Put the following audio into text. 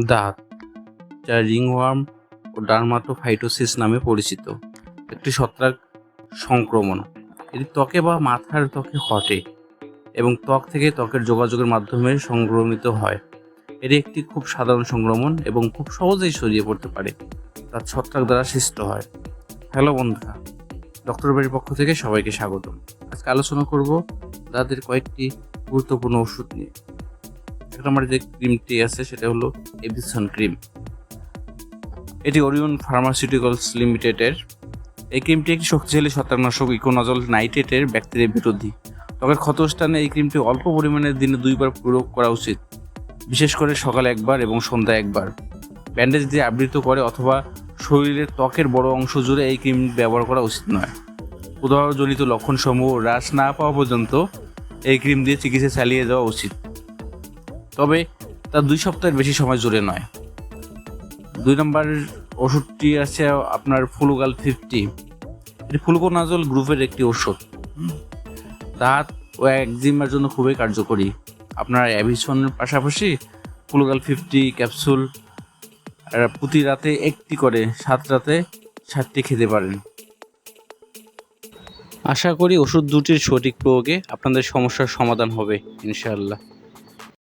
দাঁত যা রিংওয়ার্ম ও ডার্মাটোফাইটোসিস নামে পরিচিত। একটি ছত্রাক সংক্রমণ। এটি ত্বকে বা মাথার ত্বকে ঘটে এবং ত্বক থেকে ত্বকের যোগাযোগের মাধ্যমে সংক্রমিত হয়। এটি একটি খুব সাধারণ সংক্রমণ এবং খুব সহজেই ছড়িয়ে পড়তে পারে। তার ছত্রাক দ্বারা সৃষ্ট হয়। হ্যালো বন্ধুরা, ডক্টর বাড়ির পক্ষ থেকে সবাইকে স্বাগতম। আজকে আলোচনা করব দাঁতের কয়েকটি গুরুত্বপূর্ণ ওষুধ নিয়ে। এক নম্বরে যে ক্রিমটি আছে, সেটা হলো এভিসন ক্রিম এটি ওরিয়ন ফার্মাসিউটিক্যালস লিমিটেডের এই ক্রিমটি একটি শক্তিশালী ছত্রাকনাশক ইকোনজল নাইট্রেটের ব্যাকটেরিয়া বিরোধী। ত্বকের ক্ষতস্থানে এই ক্রিমটি অল্প পরিমাণে দিনে দুইবার প্রয়োগ করা উচিত। বিশেষ করে সকালে একবার এবং সন্ধ্যায় একবার। ব্যান্ডেজ দিয়ে আবৃত করে অথবা শরীরের ত্বকের বড় অংশ জুড়ে এই ক্রিম ব্যবহার করা উচিত নয়। উদাহরণজনিত লক্ষণসমূহ হ্রাস না পাওয়া পর্যন্ত এই ক্রিম দিয়ে চিকিৎসা চালিয়ে যাওয়া উচিত। তবে তা দুই সপ্তাহের বেশি সময় জুড়ে নয়। দুই নম্বর ওষুধটি আছে আপনার ফুলুগাল ফিফটি। এটি ফুলকোনাজল গ্রুপের একটি ওষুধ। দাঁত ও একজিমার জন্য খুবই কার্যকরী। আপনার অ্যাভিসনের পাশাপাশি ফুলুগাল ফিফটি ক্যাপসুল প্রতি রাতে একটি করে, সাত রাতে সাতটি খেতে পারেন। আশা করি ওষুধ দুটির সঠিক প্রয়োগে আপনাদের সমস্যার সমাধান হবে, ইনশাআল্লাহ।